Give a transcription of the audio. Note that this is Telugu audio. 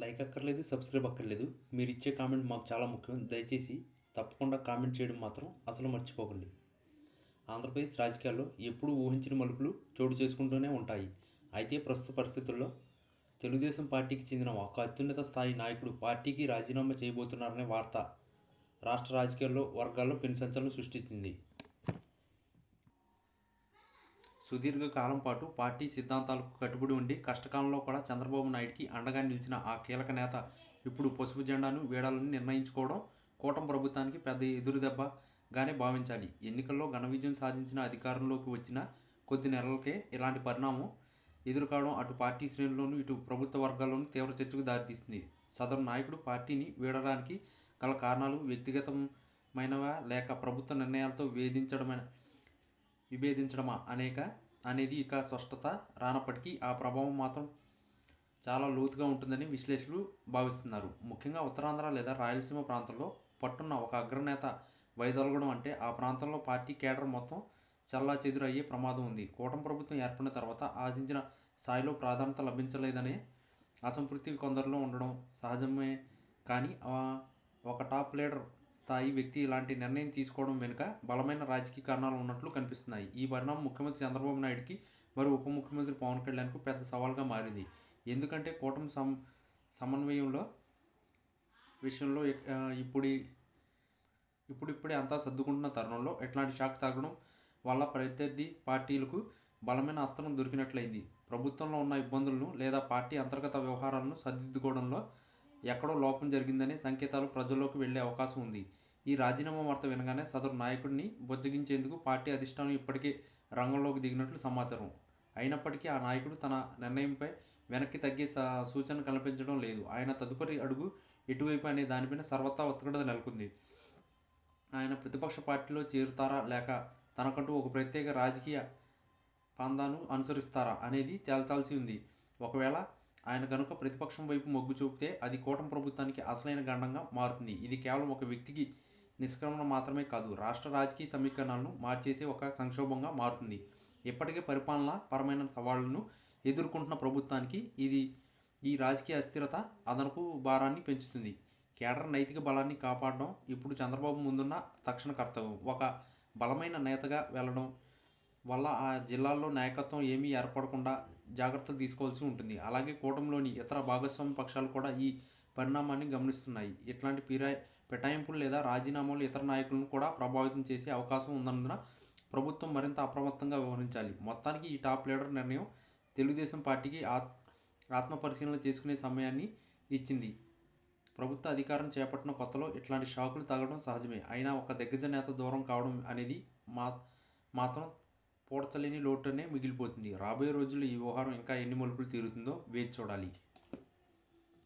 లైక్ అక్కర్లేదు సబ్స్క్రైబ్ అక్కర్లేదు. మీరు ఇచ్చే కామెంట్ మాకు చాలా ముఖ్యం. దయచేసి తప్పకుండా కామెంట్ చేయడం మాత్రం అసలు మర్చిపోకండి. ఆంధ్రప్రదేశ్ రాజకీయాల్లో ఎప్పుడూ ఊహించిన మలుపులు చోటు చేసుకుంటూనే ఉంటాయి. అయితే ప్రస్తుత పరిస్థితుల్లో తెలుగుదేశం పార్టీకి చెందిన ఒక అత్యున్నత స్థాయి నాయకుడు పార్టీకి రాజీనామా చేయబోతున్నారనే వార్త రాష్ట్ర రాజకీయాల్లో వర్గాల్లో పెను సంచలనం సృష్టించింది. సుదీర్ఘ కాలం పాటు పార్టీ సిద్ధాంతాలకు కట్టుబడి ఉండి కష్టకాలంలో కూడా చంద్రబాబు నాయుడికి అండగా నిలిచిన ఆ కీలక నేత ఇప్పుడు పసుపు జెండాను వీడాలని నిర్ణయించుకోవడం కూటమి ప్రభుత్వానికి పెద్ద ఎదురుదెబ్బగానే భావించాలి. ఎన్నికల్లో ఘన విజయం సాధించిన అధికారంలోకి వచ్చిన కొద్ది నెలలకే ఇలాంటి పరిణామం ఎదుర్కోవడం అటు పార్టీ శ్రేణుల్లోనూ ఇటు ప్రభుత్వ వర్గాల్లోనూ తీవ్ర చర్చకు దారితీస్తుంది. సదరు నాయకుడు పార్టీని వీడడానికి గల కారణాలు వ్యక్తిగతమైనవా లేక ప్రభుత్వ నిర్ణయాలతో వేధించడమైన విభేదించడమా అనేక అనేది ఇక స్పష్టత రానప్పటికీ ఆ ప్రభావం మాత్రం చాలా లోతుగా ఉంటుందని విశ్లేషకులు భావిస్తున్నారు. ముఖ్యంగా ఉత్తరాంధ్ర లేదా రాయలసీమ ప్రాంతంలో పట్టున్న ఒక అగ్రనేత వైదొలగడం అంటే ఆ ప్రాంతంలో పార్టీ కేడర్ మొత్తం చల్లా చెదురు అయ్యే ప్రమాదం ఉంది. కూటమి ప్రభుత్వం ఏర్పడిన తర్వాత ఆశించిన స్థాయిలో ప్రాధాన్యత లభించలేదనే అసంతృప్తి కొందరిలో ఉండడం సహజమే కానీ ఒక టాప్ లీడర్ స్థాయి వ్యక్తి ఇలాంటి నిర్ణయం తీసుకోవడం వెనుక బలమైన రాజకీయ కారణాలు ఉన్నట్లు కనిపిస్తున్నాయి. ఈ పరిణామం ముఖ్యమంత్రి చంద్రబాబు నాయుడుకి మరి ఉప ముఖ్యమంత్రి పవన్ కళ్యాణ్కు పెద్ద సవాల్గా మారింది. ఎందుకంటే కూటమి సమ సమన్వయంలో విషయంలో ఇప్పుడు ఇప్పుడిప్పుడే అంతా సర్దుకుంటున్న తరుణంలో ఎట్లాంటి షాక్ తగ్గడం వల్ల ప్రత్యర్థి పార్టీలకు బలమైన అస్త్రం దొరికినట్లయింది. ప్రభుత్వంలో ఉన్న ఇబ్బందులను లేదా పార్టీ అంతర్గత వ్యవహారాలను సర్దిద్దుకోవడంలో ఎక్కడో లోపం జరిగిందనే సంకేతాలు ప్రజల్లోకి వెళ్ళే అవకాశం ఉంది. ఈ రాజీనామా వార్త వినగానే సదరు నాయకుడిని బుజ్జగించేందుకు పార్టీ అధిష్టానం ఇప్పటికే రంగంలోకి దిగినట్లు సమాచారం. అయినప్పటికీ ఆ నాయకుడు తన నిర్ణయంపై వెనక్కి తగ్గే సూచన కనిపించడం లేదు. ఆయన తదుపరి అడుగు ఎటువైపు అనే దానిపైన సర్వత్రా ఒత్తిడి నెలకొంది. ఆయన ప్రతిపక్ష పార్టీలో చేరుతారా లేక తనకంటూ ఒక ప్రత్యేక రాజకీయ పందాను అనుసరిస్తారా అనేది తేల్చాల్సి ఉంది. ఒకవేళ ఆయన కనుక ప్రతిపక్షం వైపు మొగ్గు చూపితే అది కూటమి ప్రభుత్వానికి అసలైన గండంగా మారుతుంది. ఇది కేవలం ఒక వ్యక్తికి నిష్క్రమణ మాత్రమే కాదు రాష్ట్ర రాజకీయ సమీకరణాలను మార్చేసే ఒక సంక్షోభంగా మారుతుంది. ఇప్పటికే పరిపాలన పరమైన సవాళ్ళను ఎదుర్కొంటున్న ప్రభుత్వానికి ఇది ఈ రాజకీయ అస్థిరత అదనపు భారాన్ని పెంచుతుంది. కేడర్ నైతిక బలాన్ని కాపాడడం ఇప్పుడు చంద్రబాబు ముందున్న తక్షణ కర్తవ్యం. ఒక బలమైన నేతగా వెళ్ళడం వల్ల ఆ జిల్లాల్లో నాయకత్వం ఏమీ ఏర్పడకుండా జాగ్రత్తలు తీసుకోవాల్సి ఉంటుంది. అలాగే కూటమిలోని ఇతర భాగస్వామ్య పక్షాలు కూడా ఈ పరిణామాన్ని గమనిస్తున్నాయి. ఇట్లాంటి పిరా పిటాయింపులు లేదా రాజీనామాలు ఇతర నాయకులను కూడా ప్రభావితం చేసే అవకాశం ఉన్నందున ప్రభుత్వం మరింత అప్రమత్తంగా వ్యవహరించాలి. మొత్తానికి ఈ టాప్ లీడర్ నిర్ణయం తెలుగుదేశం పార్టీకి ఆత్ ఆత్మపరిశీలన చేసుకునే సమయాన్ని ఇచ్చింది. ప్రభుత్వ అధికారం చేపట్టిన కొత్తలో ఇట్లాంటి షాకులు తగలడం సహజమే. అయినా ఒక దిగ్గజ నేత దూరం కావడం అనేది మా మాత్రం పూడ్చలేని లోటునే మిగిలిపోతుంది. రాబోయే రోజుల్లో ఈ వ్యవహారం ఇంకా ఎన్ని మలుపులు తీరుతుందో వేచి చూడాలి.